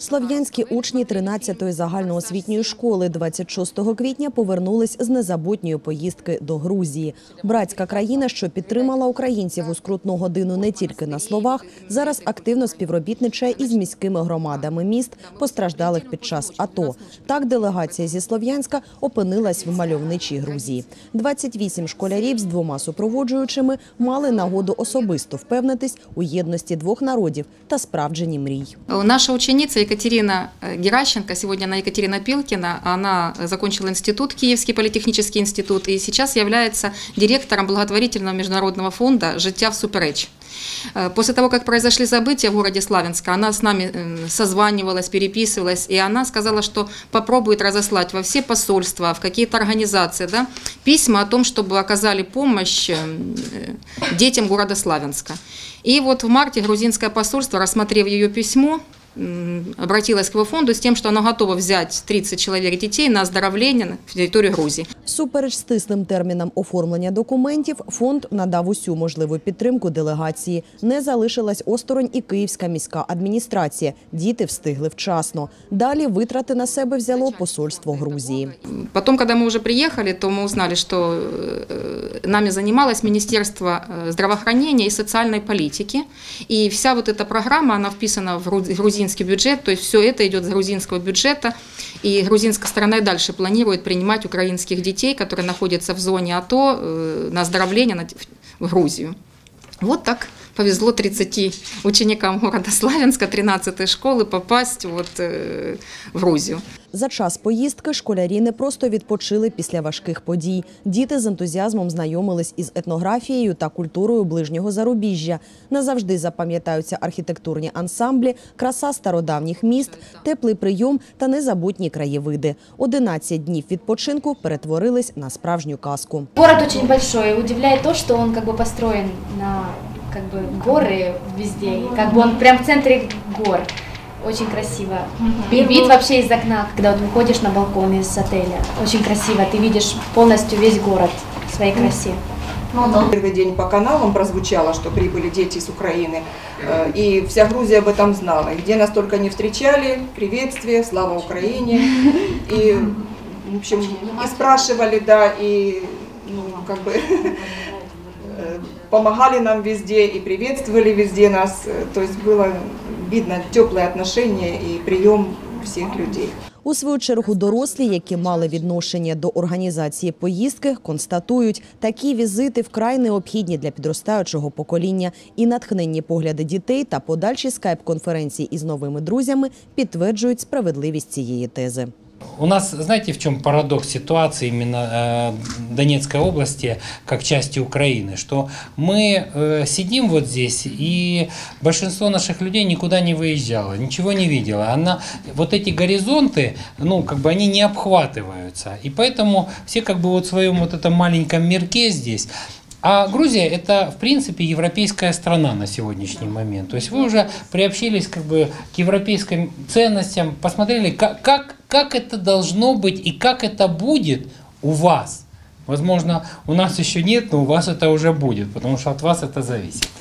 Слов'янські учні 13-ї загальноосвітньої школи 26 квітня повернулись з незабутньої поїздки до Грузії. Братська країна, що підтримала українців у скрутну годину не тільки на словах, зараз активно співробітничає із міськими громадами міст, постраждалих під час АТО. Так делегація зі Слов'янська опинилась в мальовничій Грузії. 28 школярів з двома супроводжуючими мали нагоду особисто впевнитись у єдності двох народів та справдженні мрій. Наша ученица Екатерина э, Геращенко, сегодня она Екатерина Пилкина, она закончила институт, Киевский политехнический институт, и сейчас является директором благотворительного международного фонда «Життя в супереч». Э, После того, как произошли события в городе Славянска, она с нами э, созванивалась, переписывалась, и она сказала, что попробует разослать во все посольства, в какие-то организации да, письма о том, чтобы оказали помощь детям города Славянска. И вот в марте грузинское посольство, рассмотрев ее письмо, обратилась к его фонду с тем, что оно готово взять 30 человек детей на оздоровление на территорию Грузии. Супереч стислим термінам оформлення документів, фонд надав усю можливу підтримку делегації. Не залишилась осторонь і Київська міська адміністрація. Діти встигли вчасно. Далі витрати на себе взяло посольство Грузії. Потом, когда мы уже приехали, то мы узнали, что э, нами занималось Министерство э, здравоохранения и социальной политики. И вся вот эта программа, она вписана в гру- грузинский бюджет, то есть все это идет с грузинского бюджета. И грузинская сторона и дальше планирует принимать украинских детей, которые находятся в зоне АТО, э, на оздоровление на- в Грузию. Вот так повезло 30 ученикам города Славянска, 13 школы попасть вот, э, в Грузию. За час поїздки школярі не просто відпочили після важких подій. Діти з ентузіазмом знайомились із етнографією та культурою ближнього зарубіжжя. Назавжди запам'ятаються архітектурні ансамблі, краса стародавніх міст, теплий прийом та незабутні краєвиди. 11 днів відпочинку перетворились на справжню казку. Город очень большой. Удивляет то, что он как бы построен на как бы горы везде. И как бы он прям в центре гор. Очень красиво. И вид вообще из окна, когда вот выходишь на балкон из отеля. Очень красиво. Ты видишь полностью весь город в своей красе. Первый день по каналам прозвучало, что прибыли дети из Украины, э, и вся Грузия об этом знала. И где нас только не встречали, приветствие, слава Украине. И, в общем, и спрашивали, да, и, ну, как бы, помогали нам везде и приветствовали везде нас. Э, То есть было видно теплые отношения и прием всех людей. У свою чергу дорослі, які мали відношення до організації поїздки, констатують, такі візити вкрай необхідні для підростаючого покоління. І натхненні погляди дітей та подальші скайп-конференції із новими друзями підтверджують справедливість цієї тези. У нас, знаете, в чем парадокс ситуации именно э, Донецкой области как части Украины, что мы э, сидим вот здесь, и большинство наших людей никуда не выезжало, ничего не видело. Она, вот эти горизонты, ну, как бы они не обхватываются. И поэтому все как бы вот в своем вот этом маленьком мирке здесь. А Грузия это, в принципе, европейская страна на сегодняшний момент. То есть вы уже приобщились как бы к европейским ценностям, посмотрели, как, как, как это должно быть и как это будет у вас. Возможно, у нас еще нет, но у вас это уже будет, потому что от вас это зависит.